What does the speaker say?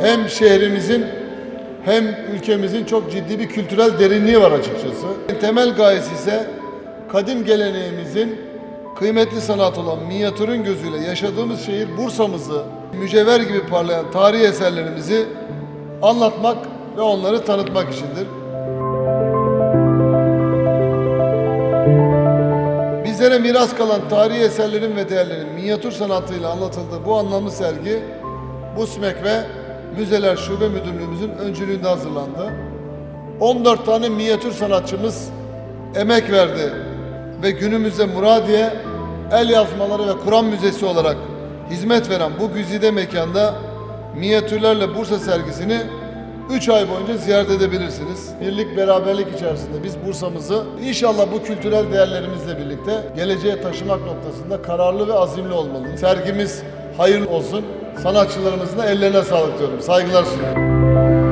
hem şehrimizin hem ülkemizin çok ciddi bir kültürel derinliği var açıkçası. Temel gayesi ise kadim geleneğimizin kıymetli sanat olan minyatürün gözüyle yaşadığımız şehir Bursa'mızı mücevher gibi parlayan tarihi eserlerimizi anlatmak ve onları tanıtmak içindir. Bizlere miras kalan tarihi eserlerin ve değerlerin minyatür sanatıyla anlatıldığı bu anlamlı sergi BUSMEK ve Müzeler Şube Müdürlüğümüzün öncülüğünde hazırlandı. 14 tane minyatür sanatçımız emek verdi ve günümüzde Muradiye el yazmaları ve Kur'an Müzesi olarak hizmet veren bu güzide mekanda minyatürlerle Bursa sergisini 3 ay boyunca ziyaret edebilirsiniz. Birlik beraberlik içerisinde biz Bursa'mızı inşallah bu kültürel değerlerimizle birlikte geleceğe taşımak noktasında kararlı ve azimli olmalıyız. Sergimiz hayırlı olsun. Sanatçılarımızın ellerine sağlık diyorum. Saygılar sunuyorum.